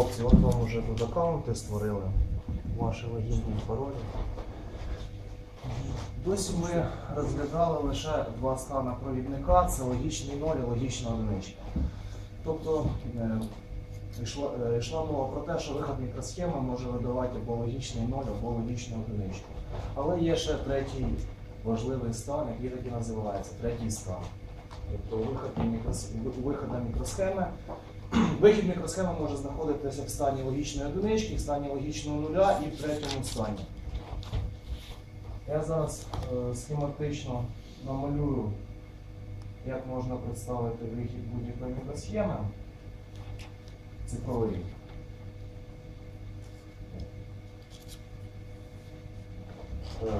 хлопці, от вам вже тут аккаунти створили. Ваші логінні паролі. Досі ми розглядали лише два стани провідника це логічний ноль і логічна одиничка. Тобто е, йшла, е, йшла мова про те, що виход мікросхеми може видавати або логічний ноль, або логічну одиничку. Але є ще третій важливий стан, який так і називається третій стан. Тобто виход, мікрос... виход мікросхеми Вихід мікросхеми може знаходитися в стані логічної одинички, в стані логічного нуля і в третьому стані. Я зараз е, схематично намалюю, як можна представити вихід будь-якої мікросхеми цифровий. Е,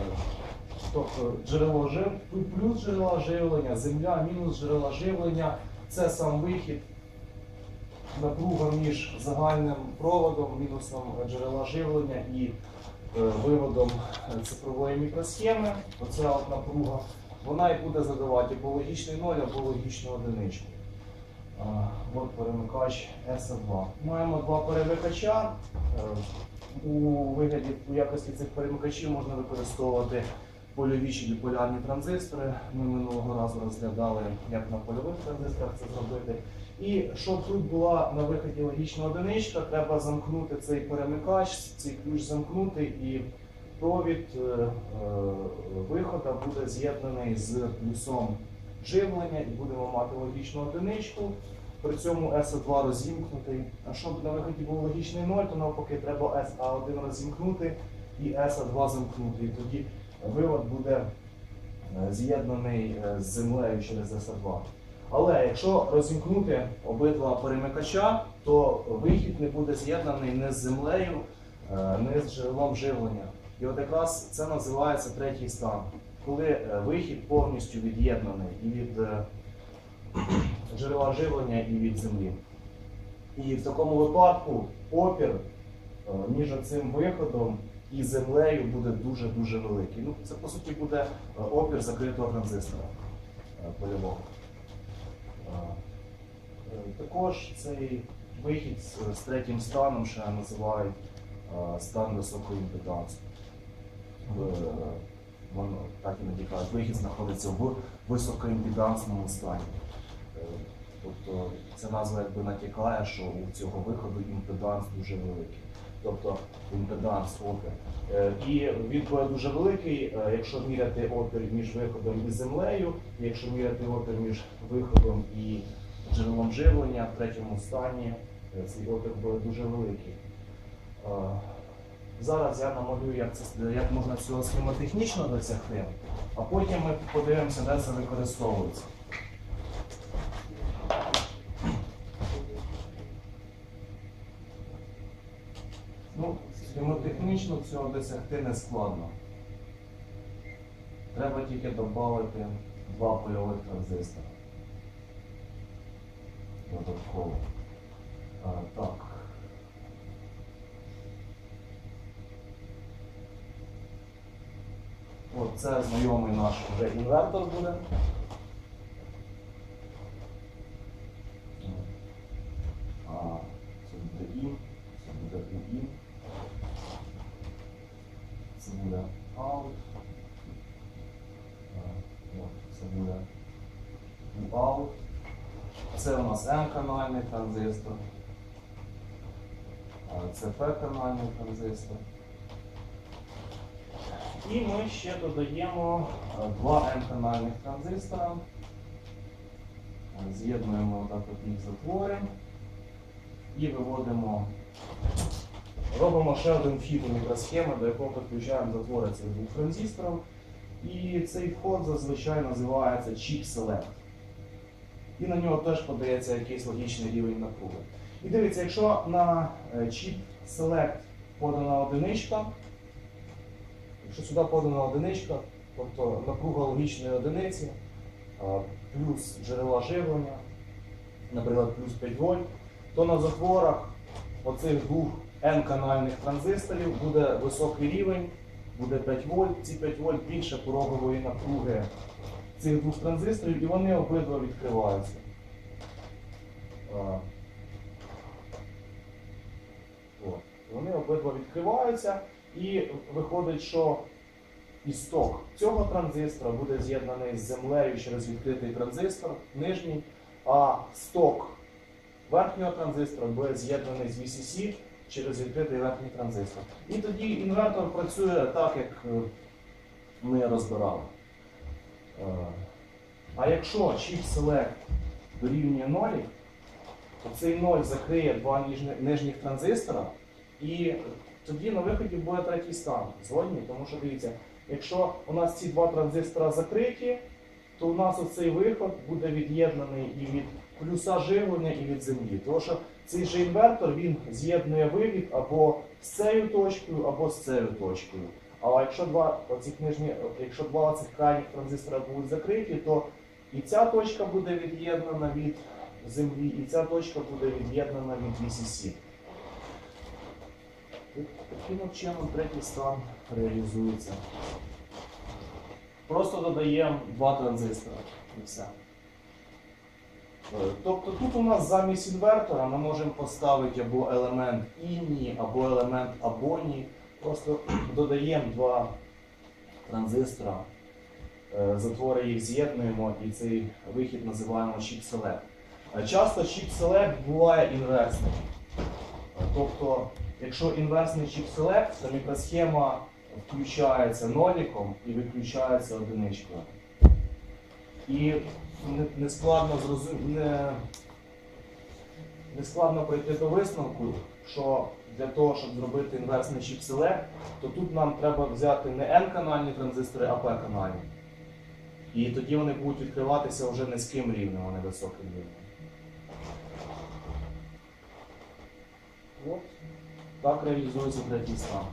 Тобто джерело жив, плюс джерела живлення, земля, мінус джерела живлення це сам вихід напруга між загальним проводом, мінусом джерела живлення і е, виводом е, цифрової мікросхеми. Оця от напруга, вона і буде задавати або логічний ноль, або логічну одиничку. От перемикач S2. Маємо два перемикача. Е, У вигляді у якості цих перемикачів можна використовувати польові чи біполярні транзистори. Ми минулого разу розглядали, як на польових транзисторах це зробити. І щоб тут була на виході логічна одиничка, треба замкнути цей перемикач, цей ключ замкнути, і провід е, е, виходу буде з'єднаний з плюсом живлення, і будемо мати логічну одиничку. При цьому SO2 розімкнутий. А щоб на виході був логічний 0, то навпаки треба SA1 розімкнути і SA2 замкнути. І тоді вивод буде е, з'єднаний е, з землею через SA2. Але якщо розімкнути обидва перемикача, то вихід не буде з'єднаний не з землею, е, не з джерелом живлення. І от якраз це називається третій стан, коли вихід повністю від'єднаний і від джерела живлення, і від землі. І в такому випадку опір між цим виходом і землею буде дуже-дуже великий. Ну, це по суті буде е, опір закритого транзистора е, польового. Е, Також цей вихід з, третім станом ще називають стан високої імпедансу. Воно так іноді кажуть, вихід знаходиться в високоімпедансному стані. Тобто ця назва якби натякає, що у цього виходу імпеданс дуже великий. Тобто імпеданс опір. Е, І він дуже великий, е, якщо міряти опір між виходом і землею, якщо міряти опір між виходом і джерелом живлення в третьому стані, е, цей опір буде дуже великий. Зараз я намалюю, як, це, як можна цього схемотехнічно досягти, а потім ми подивимося, де це використовується. Ну, схемотехнічно цього досягти не складно. Треба тільки додати два польових транзистора. Додатково. А, так. От це знайомий наш вже інвертор буде. А, це буде і, це буде і. Це буде out. А, от, Це буде і out. Це у нас N-канальний транзистор. А, Це P-канальний транзистор. І ми ще додаємо е, два N-канальних транзистора. Е, З'єднуємо їх затвори і виводимо. Робимо ще один вхід у мікросхеми, до якого підключаємо затвори цих двох транзисторів. І цей вход зазвичай називається Chip Select. І на нього теж подається якийсь логічний рівень напруги. І дивіться, якщо на е, Chip Select подана одиничка, Якщо сюди подана одиничка, тобто напруга логічної одиниці, е, плюс джерела живлення, наприклад, плюс 5 вольт, то на затворах оцих двох N-канальних транзисторів буде високий рівень, буде 5 вольт. Ці 5 вольт більше порогової напруги цих двох транзисторів, і вони обидва відкриваються. Вони обидва відкриваються, і виходить, що істок цього транзистора буде з'єднаний з землею через відкритий транзистор, нижній, а сток верхнього транзистора буде з'єднаний з VCC через відкритий верхній транзистор. І тоді інвертор працює так, як е, ми розбирали. Е, А якщо чіп Select дорівнює нолі, то цей ноль закриє два нижніх транзистора, і тоді на виході буде третій стан. Згодні? Тому що дивіться, якщо у нас ці два транзистора закриті, то у нас оцей виход буде від'єднаний і від плюса живлення, і від землі. Тому що цей же інвертор він з'єднує вивід або з цією точкою, або з цією точкою. А якщо два оцих нижні, якщо два цих крайніх транзистора будуть закриті, то і ця точка буде від'єднана від землі, і ця точка буде від'єднана від VCC. Таким чином третій стан реалізується. Просто додаємо два транзистора і все. Тобто тут у нас замість інвертора ми можемо поставити або елемент іні, або елемент абоні. Просто додаємо два транзистора, е, затвори їх з'єднуємо і цей вихід називаємо чіп Select. Е, Часто чіп Select буває інверсний. Е, Тобто, якщо інверсний чіп Select, то мікросхема включається ноліком і виключається одиничкою. І не, складно зрозум... не, не складно прийти до висновку, що для того, щоб зробити інверсний чіп Select, то тут нам треба взяти не N-канальні транзистори, а P-канальні. І тоді вони будуть відкриватися вже низьким рівнем, а не високим рівнем. От. Так реалізується третій стан.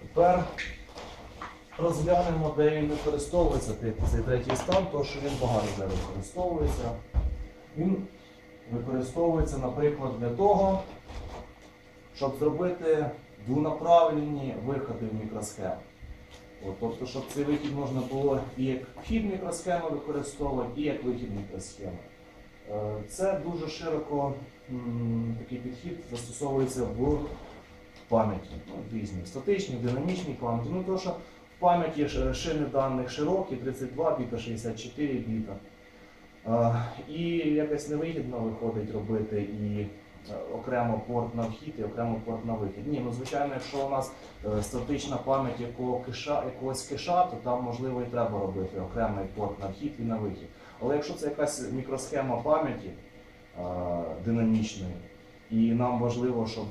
Тепер розглянемо, де він використовується цей- третій стан, тому що він багато де використовується. Він використовується, наприклад, для того, щоб зробити двонаправлені виходи в мікросхему. От, тобто, щоб цей вихід можна було і як вхід мікросхеми використовувати, і як вихід мікросхеми. Е, Це дуже широко такий підхід застосовується в пам'яті. Ну, різні статичні, динамічні пам'яті. Ну, пам'яті шини даних широкі, 32 біта, 64 біта. І якось невигідно виходить робити і е, окремо порт на вхід і окремо порт на вихід. Ні, ну звичайно, якщо у нас е, статична пам'ять якого киша, якогось киша, то там можливо і треба робити окремий порт на вхід і на вихід. Але якщо це якась мікросхема пам'яті динамічної, і нам важливо, щоб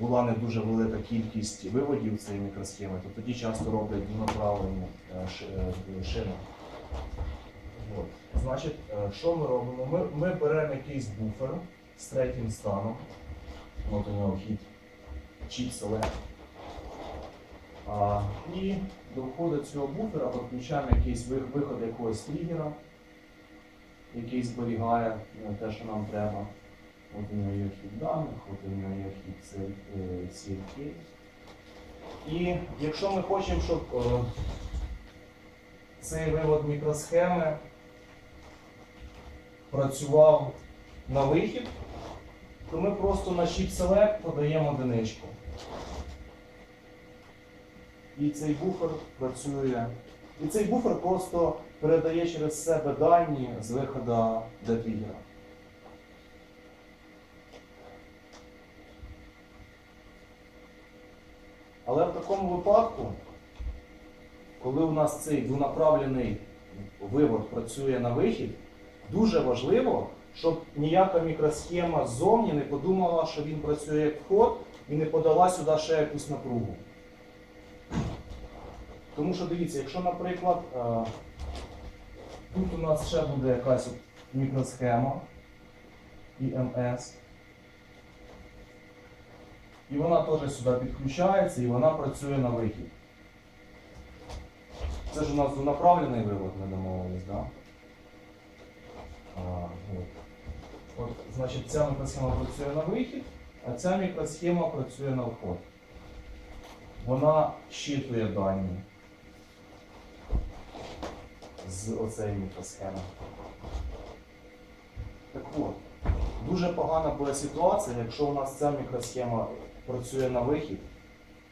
була не дуже велика кількість виводів цієї мікросхеми, то тоді часто роблять двонаправлені е, е, шини. От. Значить, е, що ми робимо? Ми, ми беремо якийсь буфер з третім станом. От у нього вхід чіп. І до входу цього буфера підключаємо якийсь виход якогось тригера, який зберігає те, що нам треба. Є вхід даних, C- е, CLK. І якщо ми хочемо, щоб е, цей вивод мікросхеми працював на вихід, то ми просто на Chip Select подаємо одиничку. І цей буфер працює. І цей буфер просто передає через себе дані з виходу детригера. Але в такому випадку, коли у нас цей двонаправлений вивод працює на вихід, дуже важливо, щоб ніяка мікросхема ззовні не подумала, що він працює як вход і не подала сюди ще якусь напругу. Тому що дивіться, якщо, наприклад, е, тут у нас ще буде якась мікросхема ІМС, І вона теж сюди підключається і вона працює на вихід. Це ж у нас направлений вивод, ми домовились, так? Да? От. Значить, ця мікросхема працює на вихід, а ця мікросхема працює на вход. Вона щитує дані з оцеї мікросхеми. Так от, дуже погана буде ситуація, якщо у нас ця мікросхема працює на вихід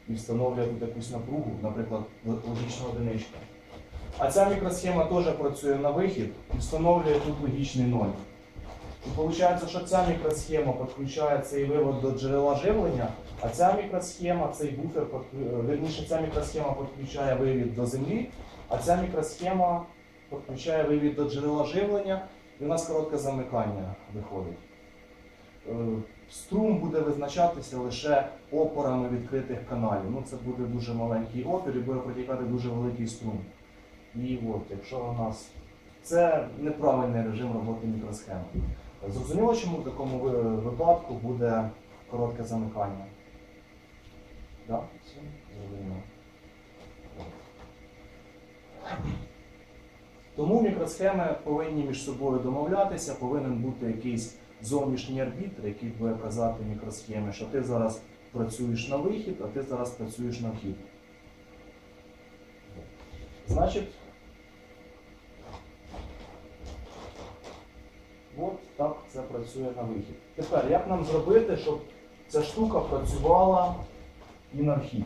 і встановлює тут якусь напругу, наприклад, логічна одиничка. А ця мікросхема теж працює на вихід і встановлює тут логічний ноль. І виходить, що ця мікросхема підключає цей вивод до джерела живлення, а ця мікросхема, цей буфер, е, ця мікросхема підключає вивід до землі, а ця мікросхема підключає вивід до джерела живлення, і у нас коротке замикання виходить. Струм буде визначатися лише опорами відкритих каналів. Ну, це буде дуже маленький опір і буде протікати дуже великий струм. І от, якщо у нас це неправильний режим роботи мікросхеми. Зрозуміло, чому в такому випадку буде коротке замикання? Так? Зрозуміло. Тому мікросхеми повинні між собою домовлятися, повинен бути якийсь зовнішній арбітр, який буде казати мікросхемі, що ти зараз працюєш на вихід, а ти зараз працюєш на вхід. Значить, от так це працює на вихід. Тепер, як нам зробити, щоб ця штука працювала і на вхід?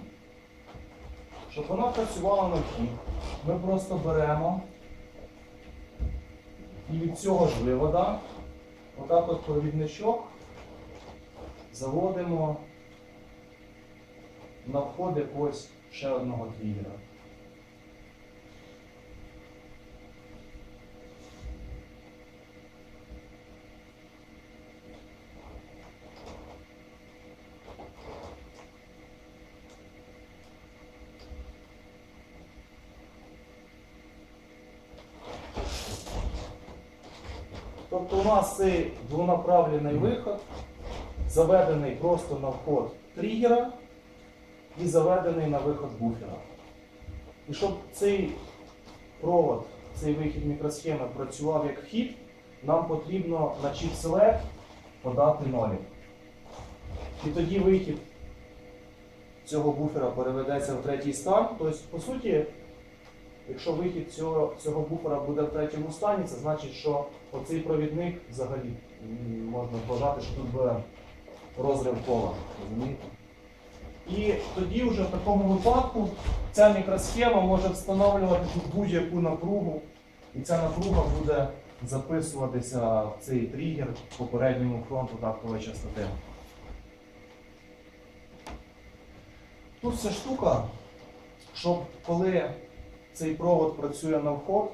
Щоб вона працювала на вхід, ми просто беремо і від цього ж вивода, отак от провідничок, заводимо на входи ось ще одного тригера. Тобто у нас цей двонаправлений виход заведений просто на вход тригера і заведений на виход буфера. І щоб цей провод, цей вихід мікросхеми працював як вхід, нам потрібно на чіп Select подати нолі. І тоді вихід цього буфера переведеться в третій стан. Тобто, по суті, Якщо вихід цього, цього буфера буде в третьому стані, це значить, що оцей провідник взагалі можна вважати, що тут буде розрив кола. розумієте? І тоді вже в такому випадку ця мікросхема може встановлювати будь-яку напругу, і ця напруга буде записуватися в цей тригер попередньому фронту тактової частоти. Тут ця штука, щоб коли цей провод працює на вход,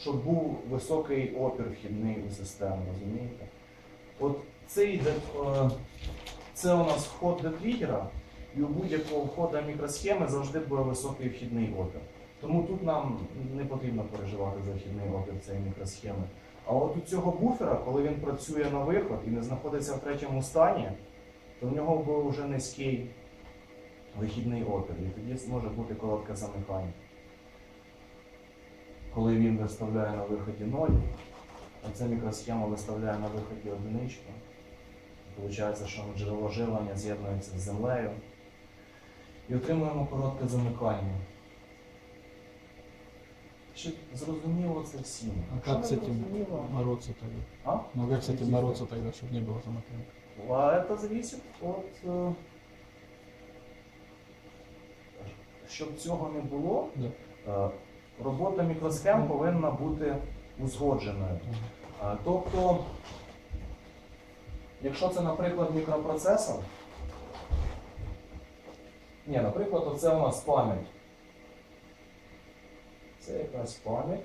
щоб був високий опір вхідний у систему, розумієте? От цей е, це у нас вход до тригера, і у будь-якого входа мікросхеми завжди буде високий вхідний опір. Тому тут нам не потрібно переживати за вхідний опір цієї мікросхеми. А от у цього буфера, коли він працює на виход і не знаходиться в третьому стані, то в нього буде вже низький вихідний опір, і тоді може бути коротке замикання коли він виставляє на виході 0, а ця мікросхема виставляє на виході одиничку. Виходить, що джерело живлення з'єднується з землею. І отримуємо коротке замикання. Чи зрозуміло це всім? А Якщо как не с этим зрозуміло- бороться тогда? А? Ну как с этим Какие? бороться тогда, чтобы не было замыкания? А это зависит от. е, Щоб цього не було, Да. робота мікросхем повинна бути узгодженою. Тобто, якщо це, наприклад, мікропроцесор, ні, наприклад, оце у нас пам'ять. Це якась пам'ять.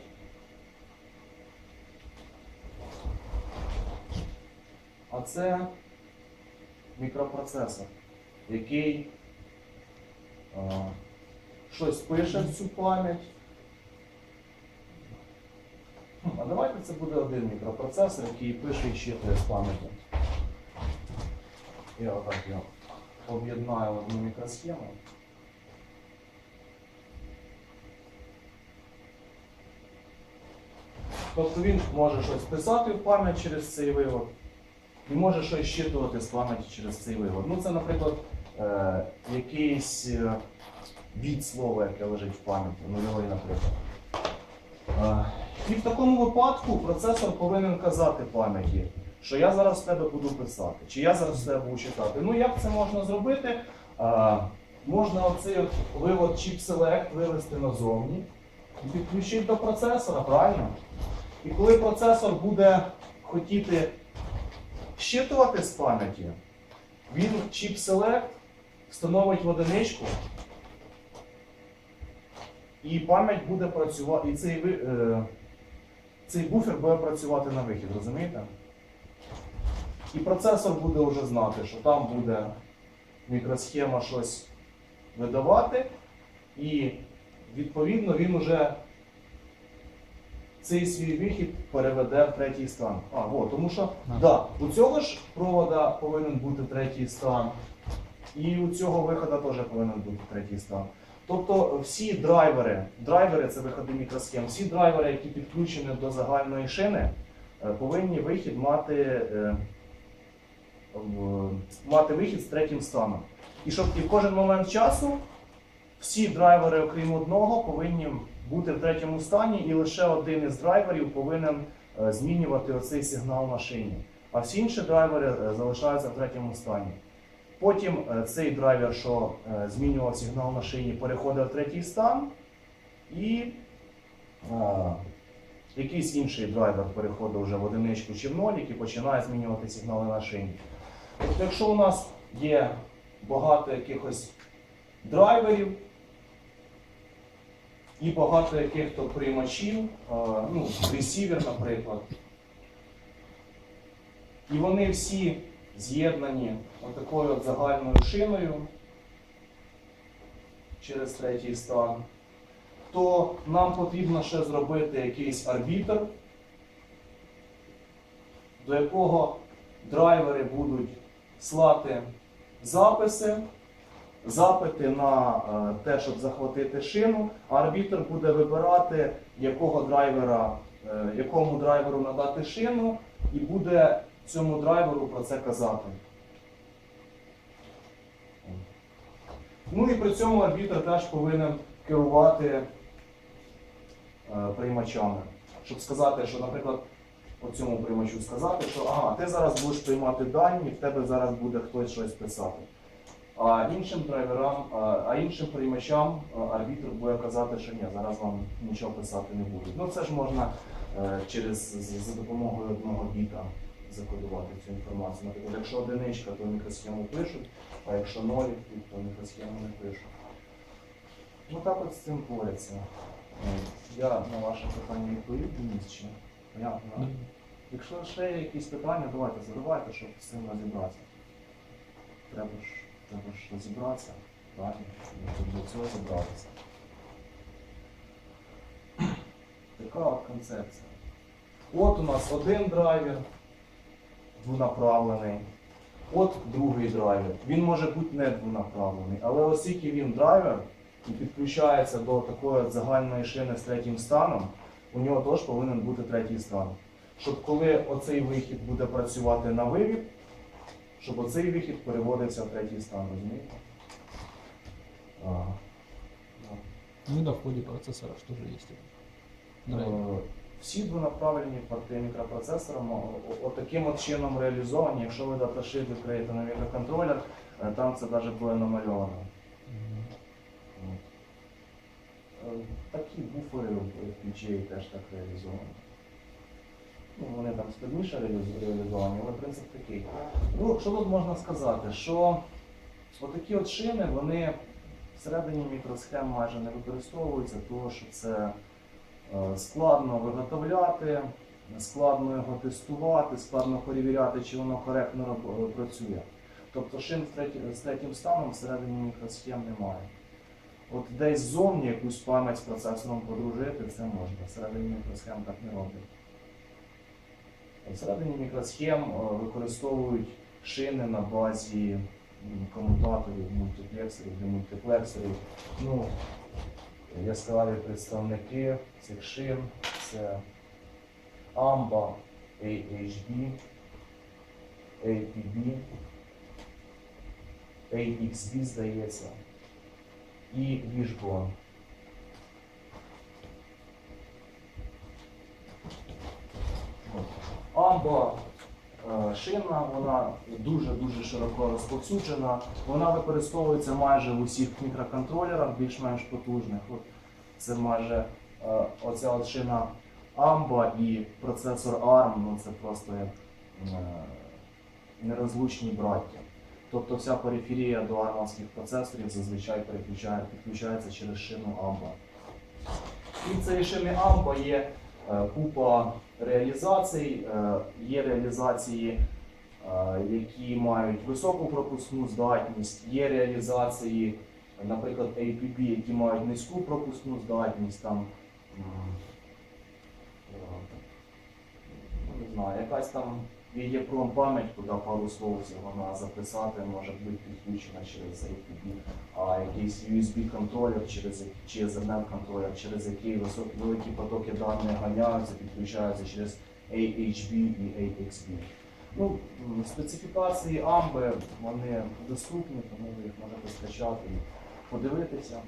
А це мікропроцесор, який е, щось пише в цю пам'ять. Хм, А давайте це буде один мікропроцесор, який пише і щитує з пам'яті. Я отак його об'єднаю в одну мікросхему. Тобто він може щось писати в пам'ять через цей вивод і може щось щитувати з пам'яті через цей вивод. Ну, це, наприклад, е, якийсь е, від слова, яке лежить в пам'яті, нульовий, наприклад. Е, і в такому випадку процесор повинен казати пам'яті, що я зараз в тебе буду писати, чи я зараз в тебе буду читати. Ну як це можна зробити? Е, можна оцей от вивод Chip Select вивести назовні і підключити до процесора, правильно? І коли процесор буде хотіти щитувати з пам'яті, він Chip Select встановить в одиничку, і пам'ять буде працювати, і цей, е, цей буфер буде працювати на вихід, розумієте? І процесор буде вже знати, що там буде мікросхема щось видавати, і відповідно він уже цей свій вихід переведе в третій стан. А, о, тому що да, у цього ж провода повинен бути третій стан, і у цього виходу теж повинен бути третій стан. Тобто всі драйвери, драйвери це виходи мікросхем, всі драйвери, які підключені до загальної шини, е, повинні вихід мати, е, мати вихід з третім станом. І щоб і в кожен момент часу всі драйвери, окрім одного, повинні бути в третьому стані, і лише один із драйверів повинен е, змінювати оцей сигнал на шині. А всі інші драйвери залишаються в третьому стані. Потім е, цей драйвер, що е, змінював сигнал на шині, переходить в третій стан, і е, якийсь інший драйвер переходить вже в одиничку чи в нолік і починає змінювати сигнали на шині. Тобто, якщо у нас є багато якихось драйверів і багато яких-то приймачів, е, ну, ресівер, наприклад, і вони всі з'єднані отакою от загальною шиною через третій стан, то нам потрібно ще зробити якийсь арбітр, до якого драйвери будуть слати записи, запити на е, те, щоб захватити шину, а арбітр буде вибирати, якого драйвера, е, якому драйверу надати шину, і буде цьому драйверу про це казати. Ну і при цьому арбітр теж повинен керувати е, приймачами. Щоб сказати, що, наприклад, цьому приймачу сказати, що ага, ти зараз будеш приймати дані, в тебе зараз буде хтось щось писати. А іншим драйверам, а, іншим приймачам а, арбітр буде казати, що ні, зараз вам нічого писати не будуть. Ну це ж можна е, через за допомогою одного біта закодувати цю інформацію. Наприклад, якщо одиничка, то мікросхему пишуть, а якщо нолік, то мікросхему не пишуть. Ну так от з цим борються. Я на ваше питання відповів, чи? Понятно? Якщо ще є якісь питання, давайте задавайте, щоб з цим розібратися. Треба ж, треба ж розібратися, правильно? Щоб до цього зібратися. Така от концепція. От у нас один драйвер двонаправлений. От другий драйвер. Він може бути не двонаправлений, але оскільки він драйвер і підключається до такої загальної шини з третім станом, у нього теж повинен бути третій стан. Щоб коли оцей вихід буде працювати на вивід, щоб оцей вихід переводився в третій стан, розумієте? Ага. Ну и да, в ходе процессора что же есть? Драйвер. Всі двонаправлені порти мікропроцесора мо- отаким от чином реалізовані. Якщо ви даташит відкриєте на мікроконтролер, е, там це навіть буде намальовано. Е, Такі буфери в PGA теж так реалізовані. Ну, вони там складніше реалізовані, але принцип такий. Ну, що тут можна сказати? Що отакі от шини, вони всередині мікросхем майже не використовуються, тому що це складно виготовляти, складно його тестувати, складно перевіряти, чи воно коректно працює. Тобто шин з третім станом всередині мікросхем немає. От десь ззовні якусь пам'ять з процесором подружити, це можна. Всередині мікросхем так не роблять. Всередині мікросхем е, використовують шини на базі комутаторів, мультиплексорів, демультиплексорів. Ну, яскраві представники цих шин це AMBA, AHB, APB, AXB, здається, і Wishbone. Амба е, шина, вона дуже-дуже широко розповсюджена. Вона використовується майже в усіх мікроконтролерах, більш-менш потужних. От це майже е, оця шина Амба і процесор ARM, ну це просто як е, нерозлучні браття. Тобто вся периферія до армовських процесорів зазвичай підключається через шину Амба. І цієї шини Амба є е, купа реалізацій. Е, Є реалізації, е, які мають високу пропускну здатність, є реалізації, наприклад, APB, які мають низьку пропускну здатність, там, е, ну, не знаю, якась там відеопром пам'ять, куди пару слов вона записати, може бути підключена через APB, а якийсь USB-контролер через, чи Ethernet контролер, через який високі, великі потоки даних ганяються, підключаються через AHB і AXB. Ну, специфікації AMB, вони доступні, тому ви їх можете скачати і подивитися.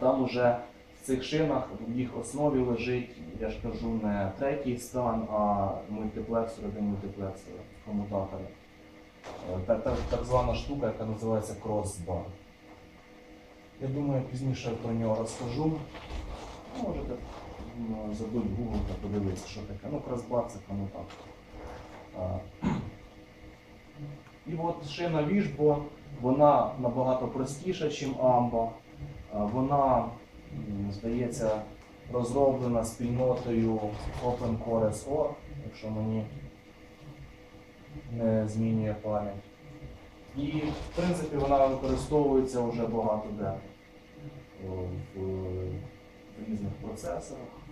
Там уже в цих шинах в їх основі лежить, я ж кажу, не третій стан, а мультиплексори, демультиплексори, комутатори. Е, Так, так, так звана штука, яка називається кросбар. Я думаю, пізніше про нього розкажу. Ну, Можете забити Google та подивитися, що таке. Ну, кросбар це комутатор. І от шина Wishbone, вона набагато простіша, ніж Amba. А, Вона, здається, розроблена спільнотою OpenCore.org, якщо мені не змінює пам'ять. І, в принципі, вона використовується вже багато де в різних процесорах.